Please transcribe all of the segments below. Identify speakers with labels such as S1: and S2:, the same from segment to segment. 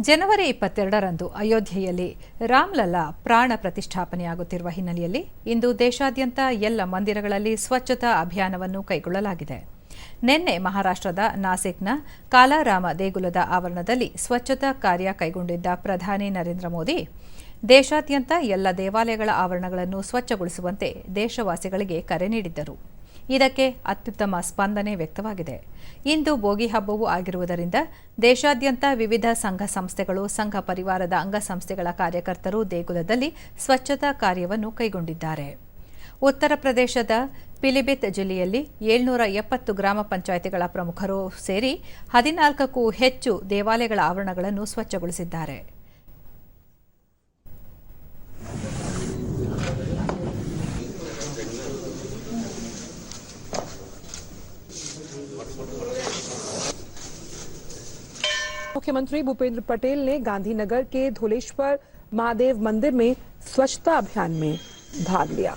S1: ಜನವರಿ ಇಪ್ಪತ್ತೆರಡರಂದು ಅಯೋಧ್ಯೆಯಲ್ಲಿ ರಾಮ್ಲಲ್ಲಾ ಪ್ರಾಣ ಪ್ರತಿಷ್ಠಾಪನೆಯಾಗುತ್ತಿರುವ ಹಿನ್ನೆಲೆಯಲ್ಲಿ ಇಂದು ದೇಶಾದ್ಯಂತ ಎಲ್ಲ ಮಂದಿರಗಳಲ್ಲಿ ಸ್ವಚ್ಛತಾ ಅಭಿಯಾನವನ್ನು ಕೈಗೊಳ್ಳಲಾಗಿದೆ. ನಿನ್ನೆ ಮಹಾರಾಷ್ಟ್ರದ ನಾಸಿಕ್ನ ಕಾಲಾರಾಮ ದೇಗುಲದ ಆವರಣದಲ್ಲಿ ಸ್ವಚ್ಛತಾ ಕಾರ್ಯ ಕೈಗೊಂಡಿದ್ದ ಪ್ರಧಾನಿ ನರೇಂದ್ರ ಮೋದಿ, ದೇಶಾದ್ಯಂತ ಎಲ್ಲ ದೇವಾಲಯಗಳ ಆವರಣಗಳನ್ನು ಸ್ವಚ್ಛಗೊಳಿಸುವಂತೆ ದೇಶವಾಸಿಗಳಿಗೆ ಕರೆ ನೀಡಿದ್ದರು. ಇದಕ್ಕೆ ಅತ್ಯುತ್ತಮ ಸ್ಪಂದನೆ ವ್ಯಕ್ತವಾಗಿದೆ. ಇಂದು ಬೋಗಿ ಹಬ್ಬವೂ ಆಗಿರುವುದರಿಂದ ದೇಶಾದ್ಯಂತ ವಿವಿಧ ಸಂಘ ಸಂಸ್ಥೆಗಳು, ಸಂಘ ಪರಿವಾರದ ಅಂಗಸಂಸ್ಥೆಗಳ ಕಾರ್ಯಕರ್ತರು ದೇಗುಲದಲ್ಲಿ ಸ್ವಚ್ಛತಾ ಕಾರ್ಯವನ್ನು ಕೈಗೊಂಡಿದ್ದಾರೆ. ಉತ್ತರ ಪ್ರದೇಶದ ಪಿಲಿಬಿತ್ ಜಿಲ್ಲೆಯಲ್ಲಿ ಏಳ್ನೂರ ಎಪ್ಪತ್ತು ಗ್ರಾಮ ಪಂಚಾಯಿತಿಗಳ ಪ್ರಮುಖರು ಸೇರಿ ಹದಿನಾಲ್ಕಕ್ಕೂ ಹೆಚ್ಚು ದೇವಾಲಯಗಳ ಆವರಣಗಳನ್ನು ಸ್ವಚ್ಛಗೊಳಿಸಿದ್ದಾರೆ.
S2: मुख्यमंत्री भूपेंद्र पटेल ने गांधीनगर के धोलेश्वर महादेव मंदिर में स्वच्छता अभियान में भाग लिया।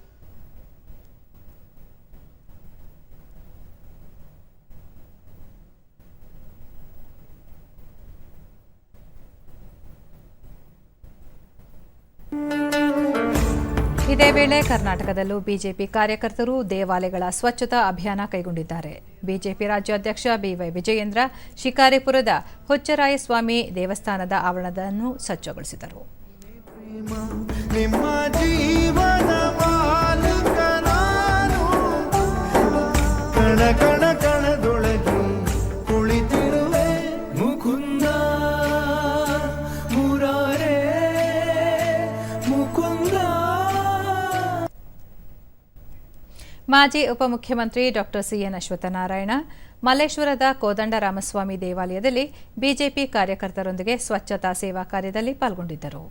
S1: ಇದೇ ವೇಳೆ ಕರ್ನಾಟಕದಲ್ಲೂ ಬಿಜೆಪಿ ಕಾರ್ಯಕರ್ತರು ದೇವಾಲಯಗಳ ಸ್ವಚ್ಛತಾ ಅಭಿಯಾನ ಕೈಗೊಂಡಿದ್ದಾರೆ. ಬಿಜೆಪಿ ರಾಜ್ಯಾಧ್ಯಕ್ಷ ಬಿವೈ ವಿಜಯೇಂದ್ರ ಶಿಕಾರಿಪುರದ ಹುಚ್ಚರಾಯಸ್ವಾಮಿ ದೇವಸ್ಥಾನದ ಆವರಣವನ್ನು ಸ್ವಚ್ಛಗೊಳಿಸಿದರು.
S3: ಕಣ
S1: ಮಾಜಿ ಉಪಮುಖ್ಯಮಂತ್ರಿ ಡಾಕ್ಟರ್ ಸಿಎನ್ ಅಶ್ವತ್ಥನಾರಾಯಣ ಮಲ್ಲೇಶ್ವರದ ಕೋದಂಡರಾಮಸ್ವಾಮಿ ದೇವಾಲಯದಲ್ಲಿ ಬಿಜೆಪಿ ಕಾರ್ಯಕರ್ತರೊಂದಿಗೆ ಸ್ವಚ್ಛತಾ ಸೇವಾ ಕಾರ್ಯದಲ್ಲಿ ಪಾಲ್ಗೊಂಡಿದ್ದರು.